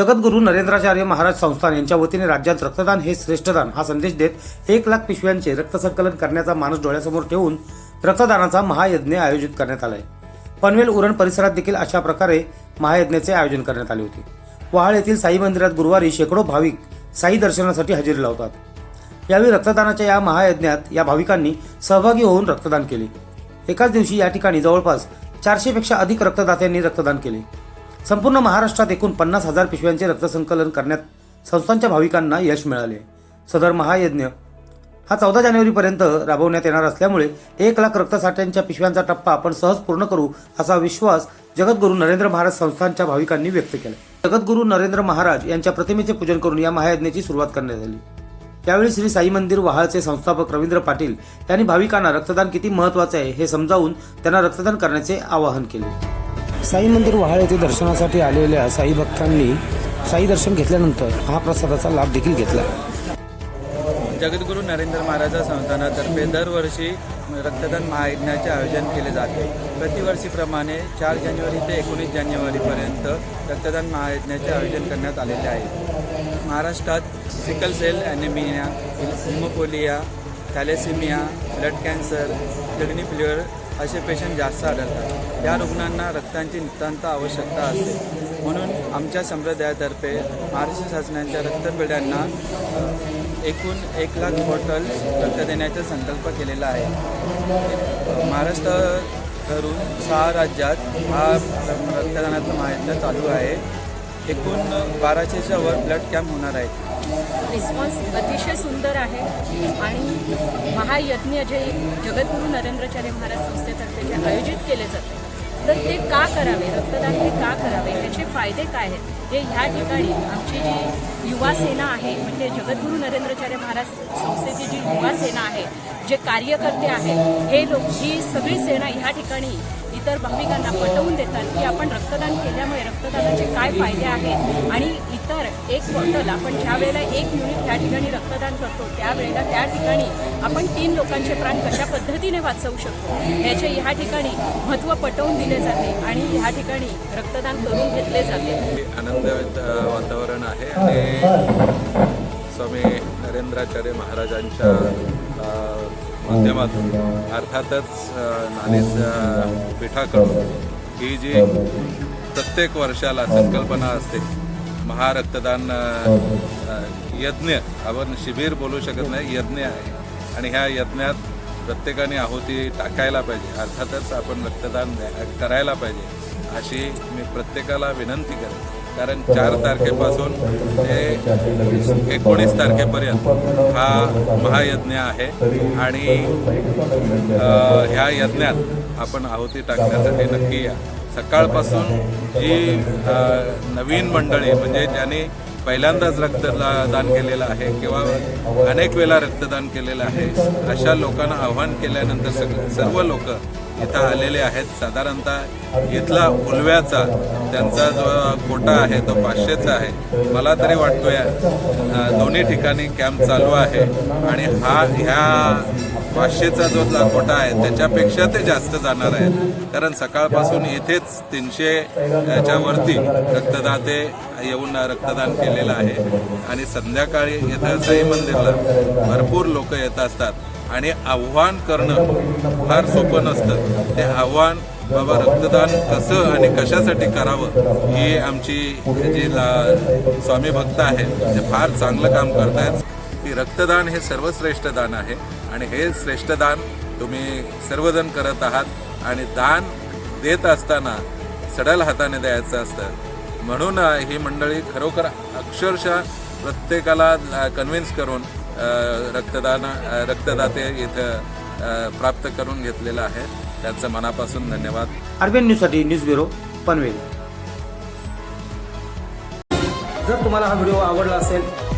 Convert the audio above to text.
जगद्गुरू नरेंद्राचार्य महाराज संस्थान यांच्या वतीने राज्यात रक्तदान हे श्रेष्ठदान हा संदेश देत एक लाख पिशव्यांचे रक्तसंकलन करण्याचा मानस डोळ्यासमोर ठेवून रक्तदानाचा महायज्ञ आयोजित करण्यात आलाय. पनवेल उरण परिसरात देखील अशा प्रकारे महायज्ञाचे आयोजन करण्यात आले होते. वहाळ येथील साई मंदिरात गुरुवारी शेकडो भाविक साई दर्शनासाठी हजेरी लावतात. यावेळी रक्तदानाच्या या महायज्ञात या भाविकांनी सहभागी होऊन रक्तदान केले. एकाच दिवशी या ठिकाणी जवळपास चारशेपेक्षा अधिक रक्तदात्यांनी रक्तदान केले. संपूर्ण महाराष्ट्रात एकूण पन्नास हजार पिशव्यांचे रक्तसंकलन करण्यात संस्थांच्या भाविकांना यश मिळाले. सदर महायज्ञ हा चौदा जानेवारीपर्यंत राबवण्यात येणार असल्यामुळे एक लाख रक्तसाठ्यांच्या पिशव्यांचा टप्पा आपण सहज पूर्ण करू असा विश्वास जगद्गुरू नरेंद्र महाराज संस्थांच्या भाविकांनी व्यक्त केला. जगद्गुरू नरेंद्र महाराज यांच्या प्रतिमेचे पूजन करून या महायज्ञाची सुरुवात करण्यात आली. त्यावेळी श्री साई मंदिर वहाळचे संस्थापक रवींद्र पाटील यांनी भाविकांना रक्तदान किती महत्त्वाचे आहे हे समजावून त्यांना रक्तदान करण्याचे आवाहन केले. साई मंदिर वहाळ येथे दर्शनासाठी आलेल्या साई भक्तांनी साई दर्शन घेतल्यानंतर हा प्रसादाचा लाभ देखील घेतला. जगद्गुरू नरेंद्र महाराजा संस्थानातर्फे दरवर्षी रक्तदान महायज्ञाचे आयोजन केले जाते. प्रतिवर्षीप्रमाणे चार जानेवारी ते एकोणीस जानेवारीपर्यंत रक्तदान महायज्ञाचे आयोजन करण्यात आलेले आहे. महाराष्ट्रात sickle cell anaemia haemophilia thalassaemia blood cancer kidney failure असे पेशंट जास्त आढळतात. या रुग्णांना रक्तांची नितांत आवश्यकता असते. म्हणून आमच्या संप्रदायातर्फे महाराष्ट्र शासनाच्या रक्तपेढ्यांना एकूण एक लाख बॉटल रक्त देण्याचा संकल्प केलेला आहे. महाराष्ट्र धरून सहा राज्यात हा रक्तदानाचा महायज्ञ चालू आहे. एकूण बाराशेच्या वर ब्लड कॅम्प होणार आहेत रिस्पॉन्स अतिशय सुंदर आहे आणि महायज्ञ जे जगद्गुरू नरेंद्राचार्य महाराज संस्थेतर्फे जे आयोजित केले जाते तर ते का करावे? रक्तदान हे का करावे? त्याचे फायदे काय आहेत? हे ह्या ठिकाणी आमची जी युवा सेना आहे म्हणजे जगद्गुरू नरेंद्राचार्य महाराज संस्थेची जी युवा सेना आहे जे कार्यकर्ते आहेत हे लोक ही सगळी सेना ह्या ठिकाणी इतर भाविकांना पटवून देतात की आपण रक्तदान केल्यामुळे रक्तदानाचे काय फायदे आहेत? आणि इतर एक बॉटल आपण ज्या वेळेला एक युनिट त्या ठिकाणी रक्तदान करतो त्यावेळेला त्या ठिकाणी आपण तीन लोकांचे प्राण कशा पद्धतीने वाचवू शकतो याचे ह्या ठिकाणी महत्त्व पटवून दिले जाते आणि ह्या ठिकाणी रक्तदान करून घेतले जाते. आनंद वातावरण आहे आणि स्वामी नरेंद्राचार्य महाराजांच्या माध्यमातून अर्थातच अ, पीठाकडून ही जी प्रत्येक वर्षाला संकल्पना असते महारक्तदान अ, यज्ञ आपण शिबिर बोलू शकत नाही यज्ञ आहे. आणि ह्या यज्ञात प्रत्येकाने आहुती टाकायला पाहिजे. अर्थातच आपण रक्तदान करायला पाहिजे अशी मी प्रत्येकाला विनंती करेन. कारण चार तारखेपासून ते एकोणीस तारखेपर्यंत हा महायज्ञ आहे. आणि ह्या यज्ञात आपण आहुती टाकण्यासाठी नक्की या. सकाळपासून जी नवीन मंडळी म्हणजे ज्यांनी पहिल्यांदाच रक्तदान केलेलं आहे किंवा अनेक वेळा रक्तदान केलेलं आहे अशा लोकांना आव्हान केल्यानंतर सग सर्व लोक इथं आलेले आहेत. साधारणतः इथला उलव्याचा त्यांचा जो कोटा आहे तो पाचशेचा आहे. मला तरी वाटतोय दोन्ही ठिकाणी कॅम्प चालू आहे. आणि हा ह्या पाचशेचा जो ला- कोटा आहे त्याच्यापेक्षा ते जास्त जाणार आहेत. कारण सकाळपासून इथेच तीनशे याच्यावरती रक्तदाते येऊन रक्तदान केलेलं आहे. आणि संध्याकाळी इथं साई मंदिरला भरपूर लोक येत असतात. आणि आव्हान करणं फार सोपं नसतं. ते आव्हान बाबा रक्तदान कसं आणि कशासाठी करावं ही आमची जी ला- स्वामी भक्त आहेत ते फार चांगलं काम करतायत. की रक्तदान हे सर्वश्रेष्ठ दान आहे आणि हे श्रेष्ठ दान तुम्ही सर्वजण करत आहात आणि दान देत असताना सडल हाताने द्यायचं असतं. म्हणून ही मंडळी खरोखर अक्षरशः प्रत्येकाला कन्व्हिन्स करून रक्तदान रक्तदाते इथं प्राप्त करून घेतलेलं आहे. त्यांचं मनापासून धन्यवाद. आरबीएन न्यूजसाठी न्यूज ब्युरो पनवेल. जर तुम्हाला हा व्हिडिओ आवडला असेल